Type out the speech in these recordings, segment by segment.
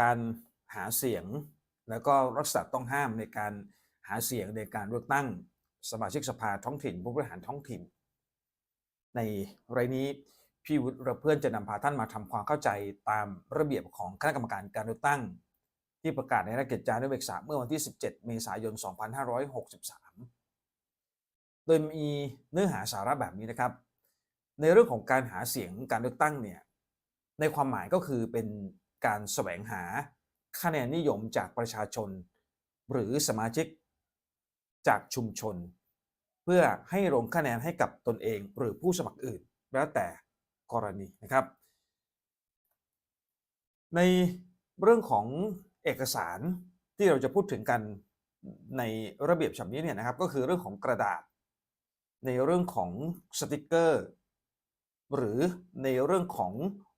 การหาเสียง แล้วก็รักษาต้องห้ามในการหาเสียงในการเลือกตั้งสมาชิกสภาท้องถิ่นผู้บริหารท้องถิ่น ในรายนี้พี่วุฒิเพื่อนจะนำพาท่านมาทำความเข้าใจตามระเบียบของคณะกรรมการการเลือกตั้ง ที่ประกาศในราชกิจจานุเบกษาเมื่อวันที่ 17 เมษายน 2563 โดยมีเนื้อหาสาระแบบนี้นะครับ ในเรื่องของการหาเสียงการเลือกตั้งเนี่ยในความหมายก็คือเป็น การแสวงหาคะแนนนิยมจากประชาชน หรือสมาชิก จากชุมชน เพื่อให้ลงคะแนนให้กับตนเอง หรือผู้สมัครอื่น แล้วแต่กรณีนะครับ ในเรื่องของเอกสารที่เราจะพูดถึงกันในระเบียบฉบับนี้เนี่ยนะครับ ก็คือเรื่องของกระดาษ ในเรื่องของสติกเกอร์ หรือในเรื่องของ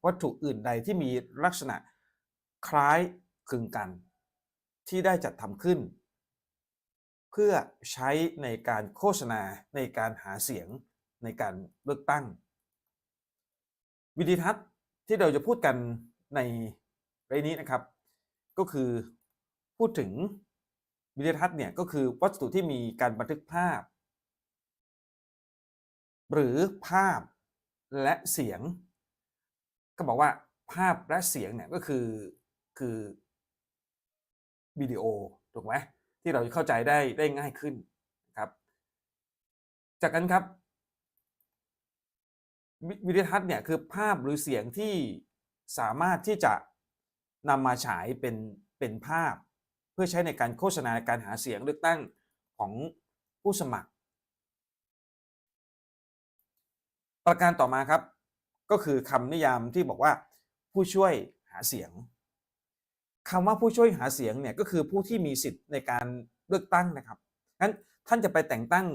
วัตถุอื่นใดที่มีลักษณะ คล้ายคลึงกัน ที่ได้จัดทำขึ้น เพื่อใช้ในการโฆษณาในการหาเสียงในการเลือกตั้ง วิดีทัศน์ที่เราจะพูดกันในเรื่องนี้นะครับ ก็คือพูดถึงวิดีทัศน์เนี่ยก็คือวัสดุที่มีการบันทึกภาพ หรือภาพและเสียง ก็บอกว่าภาพและเสียงเนี่ยก็คือ คือวิดีโอถูกไหมที่เราเข้าใจได้ได้ง่ายขึ้นครับ จากนั้นครับวิวิดีทัศน์เนี่ยคือภาพหรือเสียงที่สามารถที่จะนำมาฉายเป็นเป็นภาพ เพื่อใช้ในการโฆษณาการหาเสียงเลือกตั้งของผู้สมัคร ประการต่อมาครับ ก็คือคำนิยามที่บอกว่าผู้ช่วยหาเสียง คำว่าผู้ช่วยหาเสียงเนี่ยก็คือผู้ที่มีสิทธิ์ในการเลือกตั้งนะครับงั้นท่านจะไปแต่งตั้ง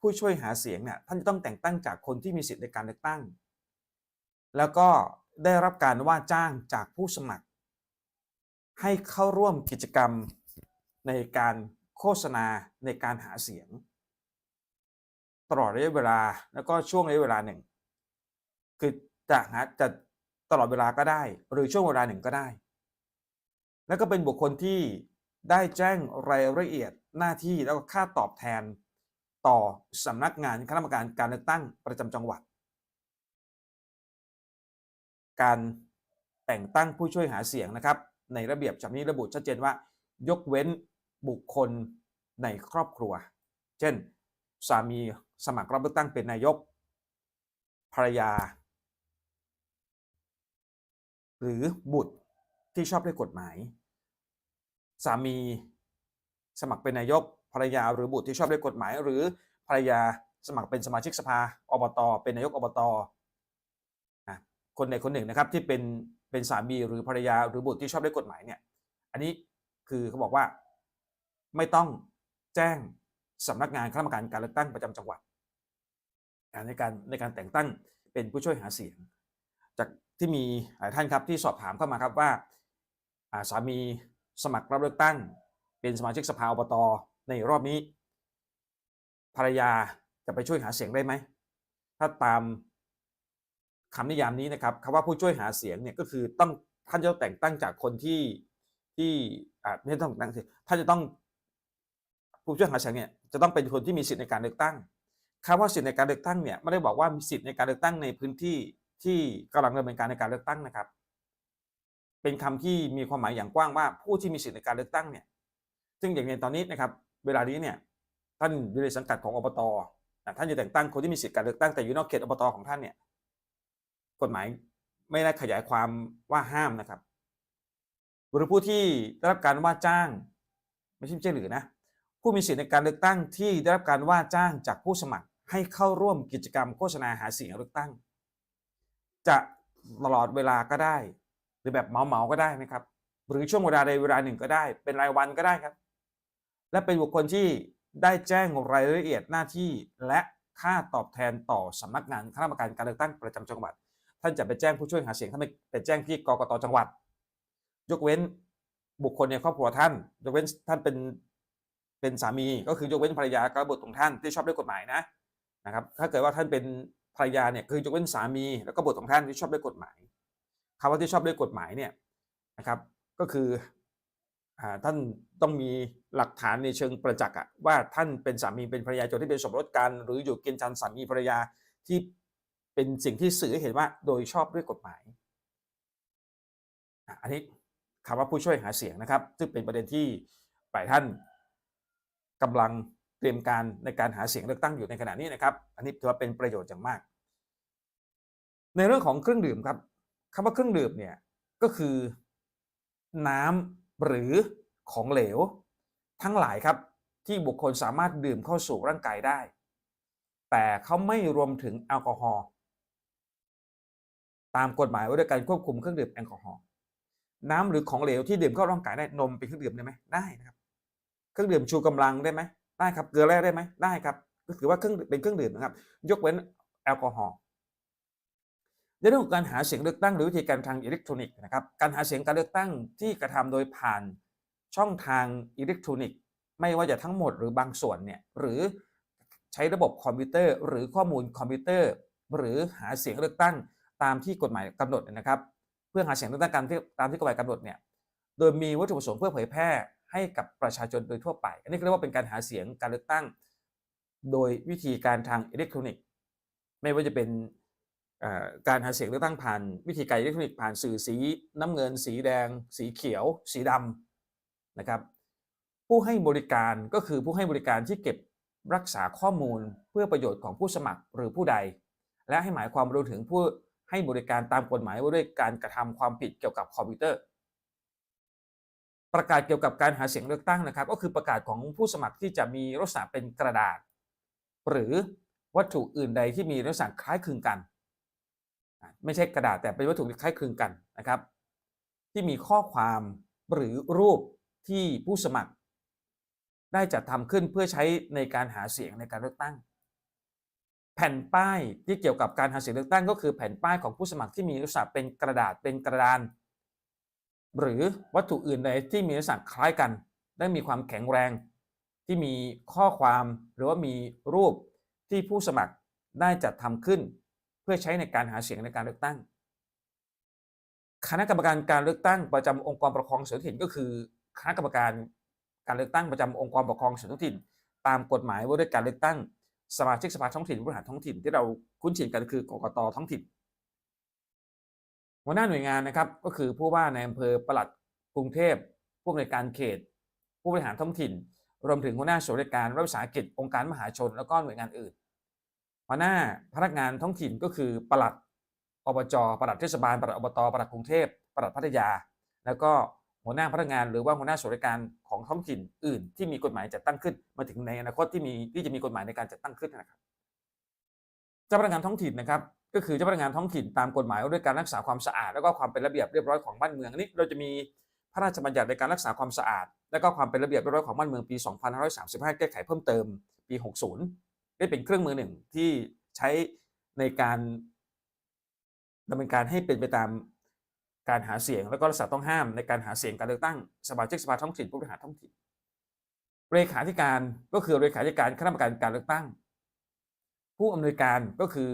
ผู้ช่วยหาเสียงเนี่ยท่านจะต้องแต่งตั้งจากคนที่มีสิทธิ์ในการเลือกตั้ง แล้วก็ได้รับการว่าจ้างจากผู้สมัคร ให้เข้าร่วมกิจกรรมในการโฆษณาในการหาเสียง ตลอดระยะเวลาแล้วก็ช่วงระยะเวลาหนึ่ง คือจะหาจะตลอดเวลาก็ได้ หรือช่วงเวลาหนึ่งก็ได้ แล้วก็เป็นบุคคลที่ได้แจ้งรายละเอียดหน้าที่แล้วก็ค่าตอบแทน ต่อสำนักงานคณะกรรมการการเลือกตั้งประจำจังหวัด การแต่งตั้งผู้ช่วยหาเสียงนะครับ ในระเบียบฉบับนี้ระบุชัดเจนว่า ยกเว้นบุคคลในครอบครัว เช่น สามีสมัครรับเลือกตั้งเป็นนายก ภรรยา หรือบุตร ที่ชอบด้วยกฎหมาย สามีสมัครเป็นนายกภรรยาหรือบุตรที่ชอบด้วยกฎหมาย หรือภรรยาสมัครเป็นสมาชิกสภาอบต เป็นนายกอบตอะคนใดคนหนึ่งนะครับที่เป็นเป็นสามีหรือภรรยาหรือบุตรที่ชอบด้วยกฎหมายเนี่ย อันนี้คือเขาบอกว่าไม่ต้องแจ้งสำนักงานคณะกรรมการการเลือกตั้งประจำจังหวัดในการในการแต่งตั้งเป็นผู้ช่วยหาเสียง จากที่มีหลายท่านครับที่สอบถามเข้ามาครับว่า สามีสมัครรับเลือกตั้ง เป็นสมาชิกสภาอบตในรอบนี้ ภรรยาจะไปช่วยหาเสียงได้ไหม ถ้าตามคำนิยามนี้นะครับคำว่าผู้ช่วยหาเสียงเนี่ยก็คือต้องท่านจะต้องแต่งตั้งจากคนที่ที่อ่าไม่ต้องแต่งตั้งท่านจะต้องผู้ช่วยหาเสียงเนี่ยจะต้องเป็นคนที่มีสิทธิในการเลือกตั้งคำว่าสิทธิในการเลือกตั้งเนี่ยไม่ได้บอกว่ามีสิทธิในการเลือกตั้งในพื้นที่ที่กำลังดำเนินการในการเลือกตั้งนะครับ เป็นคำที่มีความหมายอย่างกว้างว่าผู้ที่มีสิทธิในการเลือกตั้งเนี่ยซึ่งอย่างในตอนนี้นะครับ เวลานี้เนี่ยท่านอยู่ในสังกัดของอบตนะท่านจะแต่งตั้งคนที่มีสิทธิการเลือกตั้งแต่อยู่นอกเขตอบตของท่านเนี่ยกฎหมายไม่ได้ขยายความว่าห้ามนะครับ หรือผู้ที่ได้รับการว่าจ้าง ไม่ใช่ไม่ใช่หรือนะผู้มีสิทธิในการเลือกตั้งที่ได้รับการว่าจ้างจากผู้สมัครให้เข้าร่วมกิจกรรมโฆษณาหาเสียงเลือกตั้ง จะตลอดเวลาก็ได้ หรือแบบเหมาๆก็ได้นะครับ หรือช่วงเวลาใดเวลาหนึ่งก็ได้ เป็นรายวันก็ได้ครับ และเป็นบุคคลที่ได้แจ้งรายละเอียดหน้าที่และค่าตอบแทนต่อสำนักงานคณะกรรมการการเลือกตั้งประจำจังหวัด ท่านจะไปแจ้งผู้ช่วยหาเสียงท่านไปแจ้งที่กกตจังหวัด ยกเว้นบุคคลในครอบครัวท่าน ยกเว้นท่านเป็นเป็นสามีก็คือยกเว้นภรรยากับบุตรของท่านที่ชอบด้วยกฎหมายนะนะครับ ถ้าเกิดว่าท่านเป็นภรรยาเนี่ยคือยกเว้นสามีแล้วก็บุตรของท่านที่ชอบด้วยกฎหมาย คำว่าที่ชอบด้วยกฎหมายเนี่ยนะครับ ก็คืออท่านต้องมีหลักฐานในเชิงประจักษ์ว่าท่านเป็นสามีเป็นภรรยาจดทะเบียนสมรสกันหรืออยู่กินฉันสามีภรรยาที่เป็นสิ่งที่สื่อเห็นว่าโดยชอบด้วยกฎหมายอันนี้คำว่าผู้ช่วยหาเสียงนะครับ ซึ่งเป็นประเด็นที่หลายท่านกำลังเตรียมการในการหาเสียงเลือกตั้งอยู่ในขณะนี้นะครับ อันนี้ถือว่าเป็นประโยชน์อย่างมาก ในเรื่องของเครื่องดื่มครับ คำว่าเครื่องดื่มเนี่ยก็คือ น้ำหรือของเหลว ทั้งหลายครับที่บุคคลสามารถดื่มเข้าสู่ร่างกายได้ แต่เขาไม่รวมถึงแอลกอฮอล์ตามกฎหมายว่าด้วยการควบคุมเครื่องดื่มแอลกอฮอล์น้ำหรือของเหลวที่ดื่มเข้าร่างกายได้นมเป็นเครื่องดื่มได้ไหมได้นะครับ เครื่องดื่มชูกำลังได้ไหมได้ครับเกลือแร่ได้ไหมได้ครับก็ถือว่าเครื่องเป็นเครื่องดื่มนะครับ ยกเว้นแอลกอฮอล์ ในเรื่องของการหาเสียงเลือกตั้งหรือวิธีการทางอิเล็กทรอนิกส์นะครับการหาเสียงการเลือกตั้งที่กระทำโดยผ่านช่องทางอิเล็กทรอนิกส์ ไม่ว่าจะทั้งหมดหรือบางส่วนเนี่ยหรือใช้ระบบคอมพิวเตอร์ หรือข้อมูลคอมพิวเตอร์ หรือหาเสียงเลือกตั้งตามที่กฎหมายกำหนดนะครับ เพื่อหาเสียงเลือกตั้งการที่ตามที่กฎหมายกำหนดเนี่ยโดยมีวัตถุประสงค์เพื่อเผยแพร่ให้กับประชาชนโดยทั่วไป อันนี้เรียกว่าเป็นการหาเสียงการเลือกตั้ง โดยวิธีการทางอิเล็กทรอนิกส์ ไม่ว่าจะเป็น การหาเสียงเลือกตั้งผ่านวิธีการอิเล็กทรอนิกส์ผ่านสื่อสีน้ำเงิน สีแดง สีเขียว สีดำนะครับ ผู้ให้บริการก็คือผู้ให้บริการที่เก็บรักษาข้อมูลเพื่อประโยชน์ของผู้สมัครหรือผู้ใด และให้หมายความรวมถึงผู้ให้บริการตามกฎหมายว่าด้วยการกระทำความผิดเกี่ยวกับคอมพิวเตอร์ ประกาศเกี่ยวกับการหาเสียงเลือกตั้งนะครับ ก็คือประกาศของผู้สมัครที่จะมีลักษณะเป็นกระดาษ หรือวัตถุอื่นใดที่มีลักษณะคล้ายคลึงกัน ไม่ใช่กระดาษแต่เป็นวัตถุที่คล้ายคลึงกันนะครับ ที่มีข้อความหรือรูปที่ผู้สมัคร ได้จัดทำขึ้นเพื่อใช้ในการหาเสียงในการเลือกตั้ง แผ่นป้ายที่เกี่ยวกับการหาเสียงเลือกตั้ง ก็คือแผ่นป้ายของผู้สมัครที่มีลักษณะเป็นกระดาษเป็นกระดาน หรือวัตถุอื่นใดที่มีลักษณะคล้ายกันได้มีความแข็งแรง ที่มีข้อความหรือว่ามีรูปที่ผู้สมัครได้จัดทำขึ้น เพื่อใช้ในการหาเสียงในการเลือกตั้ง คณะกรรมการการเลือกตั้งประจำองค์กรปกครองส่วนท้องถิ่นก็คือ คณะกรรมการการเลือกตั้งประจำองค์กรปกครองส่วนท้องถิ่น ตามกฎหมายว่าด้วยการเลือกตั้งสมาชิกสภาท้องถิ่นบริหารท้องถิ่นที่เราคุ้นชินกันคือกกตท้องถิ่นหัวหน้าหน่วยงานนะครับก็คือผู้ว่าในอำเภอปลัดกรุงเทพผู้อำนวยการเขต ผู้บริหารท้องถิ่น รวมถึงหัวหน้าส่วนราชการรัฐวิสาหกิจองค์การมหาชน แล้วก็หน่วยงานอื่น หัวหน้าพนักงานท้องถิ่นก็คือปลัดอบจปลัดเทศบาลปลัดอบตปลัดกรุงเทพปลัดพัทยา แล้วก็หัวหน้าพนักงานหรือว่าหัวหน้าส่วนราชการของท้องถิ่นอื่น ที่มีกฎหมายจัดตั้งขึ้น มาถึงในอนาคตที่มีที่จะมีกฎหมายในการจัดตั้งขึ้นนะครับเจ้าพนักงานท้องถิ่นนะครับ ก็คือเจ้าพนักงานท้องถิ่นตามกฎหมายว่าด้วยการรักษาความสะอาด แล้วก็ความเป็นระเบียบเรียบร้อยของบ้านเมืองอันนี้ เราจะมีพระราชบัญญัติในการรักษาความสะอาด และก็ความเป็นระเบียบเรียบร้อยของบ้านเมืองปี 2535 แก้ไขเพิ่มเติมปี 60 ได้เป็นเครื่องมือหนึ่งที่ใช้ในการดำเนินการให้เป็นไปตามการหาเสียง แล้วก็รักษาต้องห้ามในการหาเสียงการเลือกตั้งสมาชิกสภาท้องถิ่นผู้บริหารท้องถิ่นเลขาธิการก็คือเลขาธิการคณะกรรมการการเลือกตั้ง ผู้อำนวยการก็คือ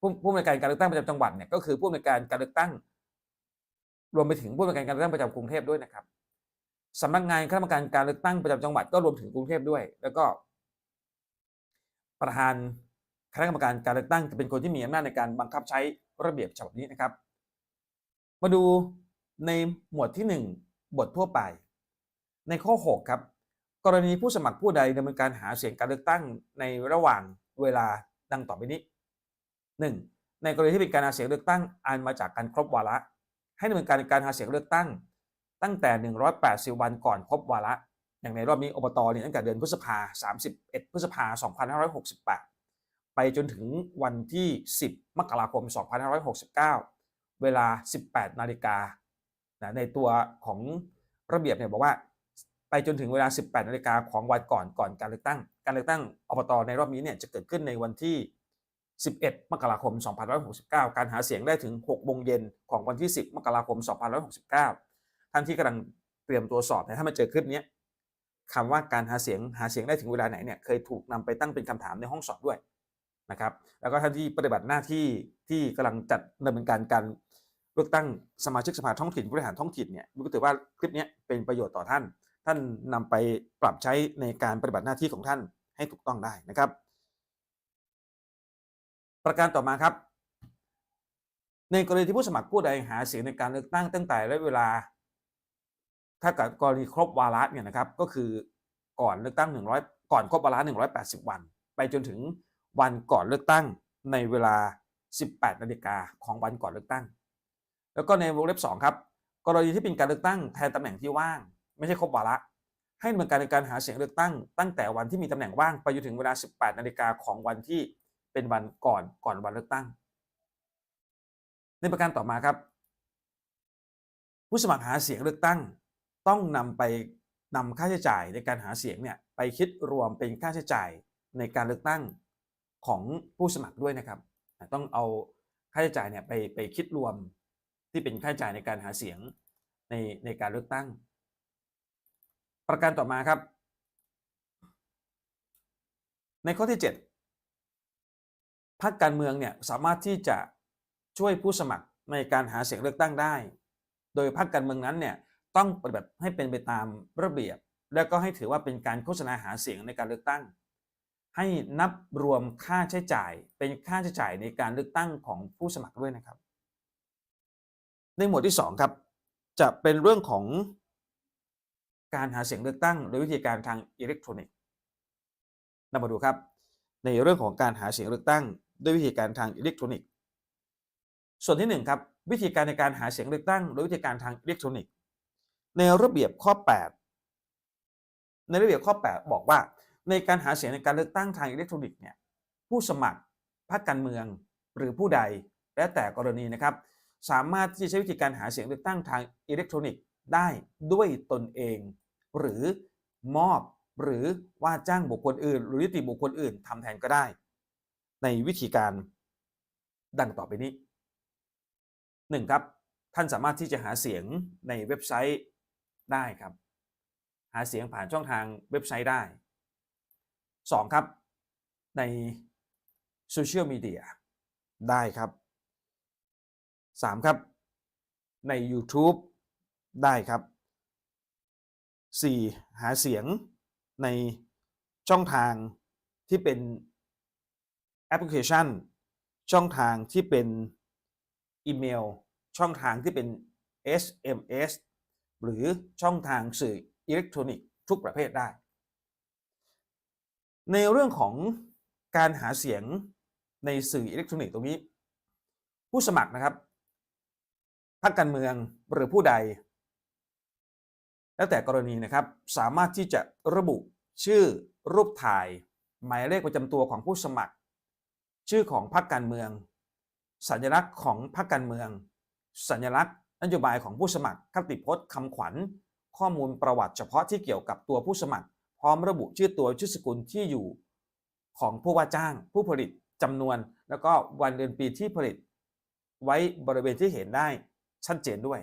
ผู้ผู้อำนวยการการเลือกตั้งประจำจังหวัดเนี่ยก็คือผู้อำนวยการการเลือกตั้ง รวมไปถึงผู้อำนวยการการเลือกตั้งประจำกรุงเทพด้วยนะครับสำนักงานคณะกรรมการการเลือกตั้งประจำจังหวัดก็รวมถึงกรุงเทพด้วย แล้วก็ ประธานคณะกรรมการการเลือกตั้งจะเป็นคนที่มีอำนาจในการบังคับใช้ระเบียบฉบับนี้นะครับ มาดูในหมวดที่ 1 บททั่วไป ในข้อ 6 ครับ กรณีผู้สมัครผู้ใดดำเนินการหาเสียงการเลือกตั้งในระหว่างเวลาดังต่อไปนี้ 1. ในกรณีที่เป็นการหาเสียงเลือกตั้งอันมาจากการครบวาระ ให้ดำเนินการการหาเสียงเลือกตั้ง ตั้งแต่ 180 วันก่อนครบวาระ อย่างในรอบนี้อบตเนี่ยตั้งแต่เดือนพฤษภา 31 พฤษภา 2568 ไปจนถึงวันที่ 10 มกราคม 2569 เวลา 18 นาฬิกาในตัวของระเบียบเนี่ยบอกว่า ไปจนถึงเวลา 18 นาฬิกาของวันก่อนก่อนการเลือกตั้ง การเลือกตั้งอบตในรอบนี้เนี่ยจะเกิดขึ้นในวันที่ 11 มกราคม 2569 การหาเสียงได้ถึง 6 โมงเย็นของวันที่ 10 มกราคม 2569 ท่านที่กำลังเตรียมตัวสอบเนี่ยถ้ามาเจอคลิปนี้ คำว่าการหาเสียงหาเสียงได้ถึงเวลาไหนเนี่ยเคยถูกนำไปตั้งเป็นคำถามในห้องสอบด้วยนะครับแล้วก็ท่านที่ปฏิบัติหน้าที่ที่กำลังจัดดำเนินการการเลือกตั้งสมาชิกสภาท้องถิ่นผู้บริหารท้องถิ่นเนี่ยก็ถือว่าคลิปนี้เป็นประโยชน์ต่อท่าน ท่านนำไปปรับใช้ในการปฏิบัติหน้าที่ของท่านให้ถูกต้องได้นะครับ ประการต่อมาครับ ในกรณีที่ผู้สมัครผู้ใดหาเสียงในการเลือกตั้งตั้งแต่และเวลา ถ้าเกิดกรณีครบวาระเนี่ยนะครับก็คือก่อนเลือกตั้ง 100 ก่อนครบวาระ 180 วัน ไปจนถึงวันก่อนเลือกตั้งในเวลา 18นาฬิกาของวันก่อนเลือกตั้ง แล้วก็ในวงเล็บ2ครับกรณีที่เป็นการเลือกตั้งแทนตำแหน่งที่ว่าง ไม่ใช่ครบวาระ ให้ดำเนินการในการหาเสียงเลือกตั้ง ตั้งแต่วันที่มีตำแหน่งว่างไปจนถึงเวลา 18นาฬิกาของวันที่เป็นวันก่อนก่อนวันเลือกตั้ง ในประการต่อมาครับ ผู้สมัครหาเสียงเลือกตั้ง ต้องนำไปนำค่าใช้จ่ายในการหาเสียงเนี่ยไปคิดรวมเป็นค่าใช้จ่ายในการเลือกตั้งของผู้สมัครด้วยนะครับ ต้องเอาค่าใช้จ่ายเนี่ยไปไปคิดรวมที่เป็นค่าใช้จ่ายในการหาเสียงในในการเลือกตั้ง ประการต่อมาครับ ในข้อที่ 7พรรคการเมืองเนี่ยสามารถที่จะช่วยผู้สมัครในการหาเสียงเลือกตั้งได้ โดยพรรคการเมืองนั้นเนี่ย ต้องปฏิบัติให้เป็นไปตามระเบียบ แล้วก็ให้ถือว่าเป็นการโฆษณาหาเสียงในการเลือกตั้ง ให้นับรวมค่าใช้จ่ายเป็นค่าใช้จ่ายในการเลือกตั้งของผู้สมัครด้วยนะครับ ในหมวดที่ 2 ครับ จะเป็นเรื่องของการหาเสียงเลือกตั้ง โดยวิธีการทางอิเล็กทรอนิกส์นำมาดูครับ ในเรื่องของการหาเสียงเลือกตั้ง ด้วยวิธีการทางอิเล็กทรอนิกส์ ส่วนที่1ครับวิธีการในการหาเสียงเลือกตั้งโดยวิธีการทางอิเล็กทรอนิกส์ ในระเบียบข้อ 8 ในระเบียบข้อ 8 บอกว่า ในการหาเสียงในการเลือกตั้งทางอิเล็กทรอนิกส์เนี่ยผู้สมัครพรรคการเมืองหรือผู้ใดแล้วแต่กรณีนะครับ สามารถที่จะใช้วิธีการหาเสียงเลือกตั้งทางอิเล็กทรอนิกส์ได้ด้วยตนเอง หรือมอบหรือว่าจ้างบุคคลอื่น หรือนิติบุคคลอื่นทำแทนก็ได้ ในวิธีการดังต่อไปนี้ 1. ครับ ท่านสามารถที่จะหาเสียงในเว็บไซต์ ได้ครับ หาเสียงผ่านช่องทางเว็บไซต์ได้ 2. ครับ ในโซเชียลมีเดียได้ครับ 3. ครับ ใน YouTube ได้ครับ 4. หาเสียงในช่องทางที่เป็นแอปพลิเคชัน ช่องทางที่เป็นอีเมล ช่องทางที่เป็น SMS หรือช่องทางสื่ออิเล็กทรอนิกส์ทุกประเภทได้ ในเรื่องของการหาเสียงในสื่ออิเล็กทรอนิกส์ตรงนี้ ผู้สมัครนะครับพรรคการเมืองหรือผู้ใด แล้วแต่กรณีนะครับสามารถที่จะระบุชื่อรูปถ่าย หมายเลขประจำตัวของผู้สมัคร ชื่อของพรรคการเมือง สัญลักษณ์ของพรรคการเมือง สัญลักษณ์ นโยบายของผู้สมัครคติพจน์คำขวัญ ข้อมูลประวัติเฉพาะที่เกี่ยวกับตัวผู้สมัคร พร้อมระบุชื่อตัวชื่อสกุลที่อยู่ ของผู้ว่าจ้าง ผู้ผลิตจำนวน แล้วก็วันเดือนปีที่ผลิต ไว้บริเวณที่เห็นได้ชัดเจนด้วย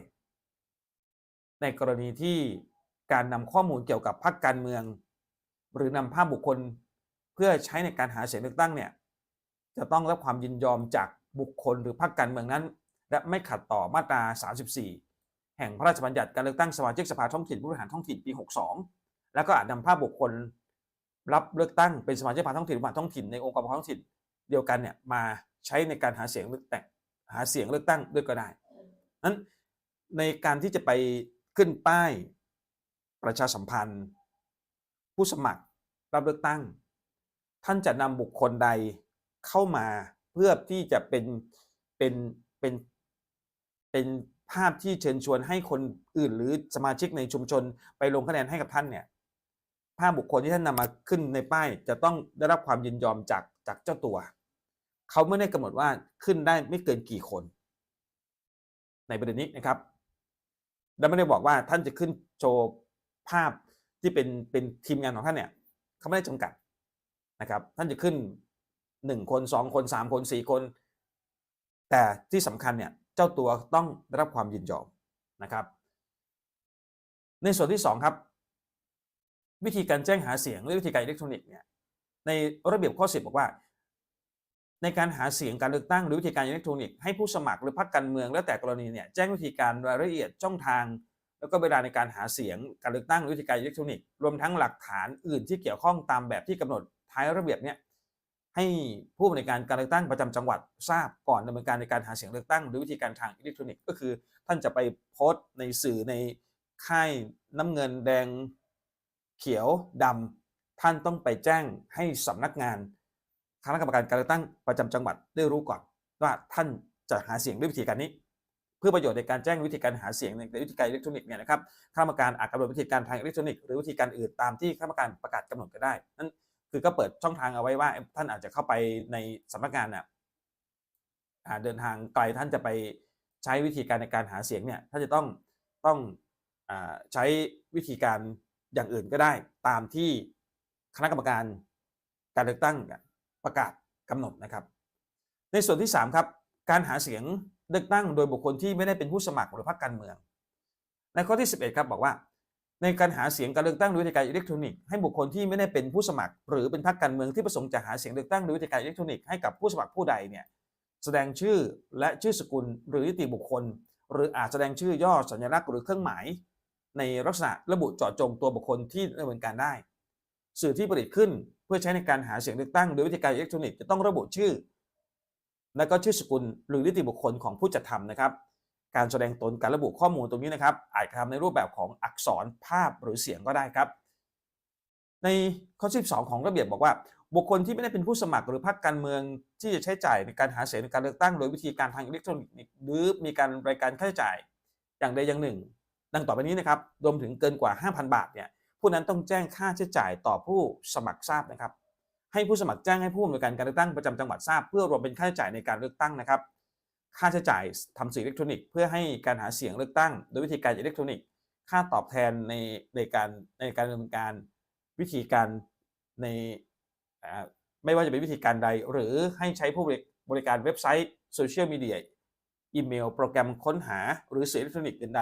ในกรณีที่การนำข้อมูลเกี่ยวกับพรรคการเมือง หรือนำภาพบุคคลเพื่อใช้ในการหาเสียงเลือกตั้งเนี่ยจะต้องรับความยินยอมจากบุคคลหรือพรรคการเมืองนั้น และไม่ขัดต่อมาตรา 34 แห่งพระราชบัญญัติการเลือกตั้งสมาชิกสภาท้องถิ่นผู้บริหารท้องถิ่นปี 62 แล้วก็อาจนำภาพบุคคลรับเลือกตั้งเป็นสมาชิกสภาท้องถิ่นผู้บริหารท้องถิ่นในองค์กรปกครองท้องถิ่นเดียวกันเนี่ยมาใช้ในการหาเสียงเลือกแตั้งหาเสียงเลือกตั้งด้วยก็ได้นั้นในการที่จะไปขึ้นป้ายประชาสัมพันธ์ ผู้สมัครรับเลือกตั้ง ท่านจะนำบุคคลใดเข้ามาเพื่อที่จะเป็นเป็นเป็น เป็นภาพที่เชิญชวนให้คนอื่น หรือสมาชิกในชุมชนไปลงคะแนนให้กับท่านเนี่ยภาพบุคคลที่ท่านนำมาขึ้นในป้าย จะต้องได้รับความยินยอมจากจากเจ้าตัว เขาไม่ได้กำหนดว่าขึ้นได้ไม่เกินกี่คน ในประเด็นนี้นะครับ และไม่ได้บอกว่าท่านจะขึ้นโชว์ภาพที่เป็นเป็นทีมงานของท่านเนี่ยเขาไม่ได้จำกัดนะครับ ท่านจะขึ้นหนึ่งคนสองคนสามคนสี่คน แต่ที่สำคัญเนี่ย เจ้าตัวต้องได้รับความยินยอมนะครับ ในส่วนที่สองครับ วิธีการแจ้งหาเสียงหรือวิธีการอิเล็กทรอนิกส์เนี่ยในระเบียบข้อสิบบอกว่า ในการหาเสียงการเลือกตั้งหรือวิธีการอิเล็กทรอนิกส์ให้ผู้สมัครหรือพรรคการเมืองแล้วแต่กรณีเนี่ยแจ้งวิธีการรายละเอียดช่องทาง แล้วก็เวลาในการหาเสียงการเลือกตั้งหรือวิธีการอิเล็กทรอนิกส์รวมทั้งหลักฐานอื่นที่เกี่ยวข้องตามแบบที่กำหนดท้ายระเบียบเนี่ย ให้ผู้บริการการเลือกตั้งประจำจังหวัดทราบก่อนดำเนินการในการหาเสียงเลือกตั้ง หรือวิธีการทางอิเล็กทรอนิกส์ก็คือ ท่านจะไปโพสต์ในสื่อในค่ายน้ำเงินแดงเขียวดำท่านต้องไปแจ้งให้สำนักงานคณะกรรมการการเลือกตั้งประจำจังหวัดได้รู้ก่อน ว่าท่านจะหาเสียงด้วยวิธีการนี้ เพื่อประโยชน์ในการแจ้งวิธีการหาเสียงในวิธีการอิเล็กทรอนิกส์เนี่ยนะครับคณะกรรมการอาจกำหนดวิธีการทางอิเล็กทรอนิกส์หรือวิธีการอื่นตามที่คณะกรรมการประกาศกำหนดก็ได้นั่น คือก็เปิดช่องทางเอาไว้ว่า ท่านอาจจะเข้าไปในสำนักงานน่ะอ่าเดินทางไกลท่านจะไปใช้วิธีการในการหาเสียงเนี่ยท่านจะต้องต้องอใช้วิธีการอย่างอื่นก็ได้ ตามที่คณะกรรมการการเลือกตั้งประกาศกำหนดนะครับ ในส่วนที่ 3 ครับ การหาเสียงเลือกตั้งโดยบุคคลที่ไม่ได้เป็นผู้สมัครหรือพรรคการเมือง ในข้อที่ 11 ครับบอกว่า ในการหาเสียงการเลือกตั้งโดยวิธีการอิเล็กทรอนิกส์ให้บุคคลที่ไม่ได้เป็นผู้สมัคร หรือเป็นพรรคการเมืองที่ประสงค์จะหาเสียงเลือกตั้งโดยวิธีการอิเล็กทรอนิกส์ให้กับผู้สมัครผู้ใดเนี่ยแสดงชื่อและชื่อสกุลหรือนิติบุคคล หรืออาจแสดงชื่อย่อสัญลักษณ์หรือเครื่องหมาย ในลักษณะระบุเจาะจงตัวบุคคลที่ดำเนินการได้ สื่อที่ผลิตขึ้นเพื่อใช้ในการหาเสียงเลือกตั้งโดยวิธีการอิเล็กทรอนิกส์จะต้องระบุชื่อ และก็ชื่อสกุลหรือนิติบุคคลของผู้จัดทำนะครับ การแสดงตนการระบุข้อมูลตรงนี้นะครับ อาจทำในรูปแบบของอักษรภาพหรือเสียงก็ได้ครับ ในข้อ 12 ของระเบียบบอกว่า บุคคลที่ไม่ได้เป็นผู้สมัครหรือพรรคการเมืองที่จะใช้จ่ายในการหาเสียงในการเลือกตั้งโดยวิธีการทางอิเล็กทรอนิกส์หรือมีการรายการค่าใช้จ่ายอย่างใดอย่างหนึ่ง ดังต่อไปนี้นะครับรวมถึงเกินกว่า 5,000 บาทเนี่ยผู้นั้นต้องแจ้งค่าใช้จ่ายต่อผู้สมัครทราบนะครับ ให้ผู้สมัครแจ้งให้ผู้อำนวยการการเลือกตั้งประจำจังหวัดทราบ เพื่อรวมเป็นค่าใช้จ่ายในการเลือกตั้งนะครับ ค่าใช้จ่ายทำสื่ออิเล็กทรอนิกส์เพื่อให้การหาเสียงเลือกตั้ง โดยวิธีการอิเล็กทรอนิกส์ค่าตอบแทนในในการในการดำเนินการวิธีการในไม่ว่าจะเป็นวิธีการใด หรือให้ใช้ผู้บริการเว็บไซต์โซเชียลมีเดียอีเมล โปรแกรมค้นหา หรือสื่ออิเล็กทรอนิกส์อื่นใด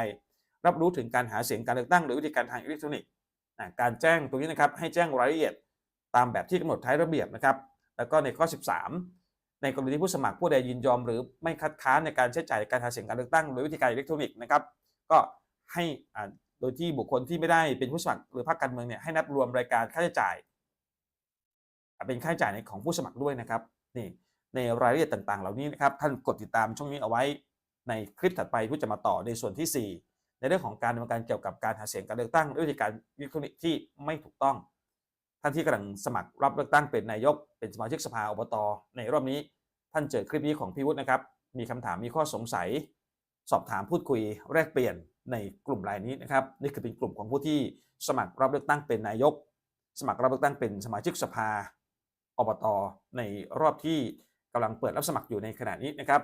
รับรู้ถึงการหาเสียงการเลือกตั้งโดยวิธีการทางอิเล็กทรอนิกส์การแจ้งตรงนี้นะครับให้แจ้งรายละเอียดตามแบบที่กำหนดท้ายระเบียบนะครับ แล้วก็ในข้อ 13 ในกรณีที่ผู้สมัครผู้ใดยินยอม หรือไม่คัดค้านในการใช้จ่ายการหาเสียงการเลือกตั้งโดยวิธีการอิเล็กทรอนิกส์นะครับก็ให้โดยที่บุคคลที่ไม่ได้เป็นผู้สมัครหรือพรรคการเมืองเนี่ยให้นับรวมรายการค่าใช้จ่าย เป็นค่าใช้จ่ายในของผู้สมัครด้วยนะครับนี่ในรายละเอียดต่าง ๆ เหล่านี้นะครับท่านกดติดตามช่องนี้เอาไว้ในคลิปถัดไปเพื่จะมาต่อในส่วนที่ 4 ในเรื่องของการดำเนินการเกี่ยวกับการหาเสียงการเลือกตั้งด้วยวิธีการอิเล็กทรอนิกส์ที่ไม่ถูกต้อง ท่านที่กำลังสมัครรับเลือกตั้งเป็นนายก เป็นสมาชิกสภาอบตในรอบนี้ ท่านเจอคลิปนี้ของพี่วุฒินะครับ มีคำถามมีข้อสงสัย สอบถามพูดคุยแลกเปลี่ยนในกลุ่มรายนี้นะครับ นี่คือเป็นกลุ่มของผู้ที่สมัครรับเลือกตั้งเป็นนายก สมัครรับเลือกตั้งเป็นสมาชิกสภาอบตในรอบที่กำลังเปิดรับสมัครอยู่ในขณะนี้นะครับ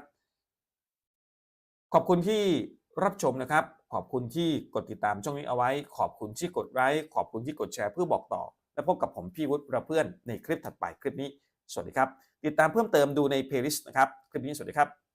ขอบคุณที่รับชมนะครับ ขอบคุณที่กดติดตามช่องนี้เอาไว้ ขอบคุณที่กดไลค์ขอบคุณที่กดแชร์เพื่อบอกต่อ และพบกับผมพี่วุฒิระเพื่อนในคลิปถัดไปคลิปนี้ สวัสดีครับ ติดตามเพิ่มเติมดูในเพลย์ลิสต์นะครับ คลิปนี้สวัสดีครับ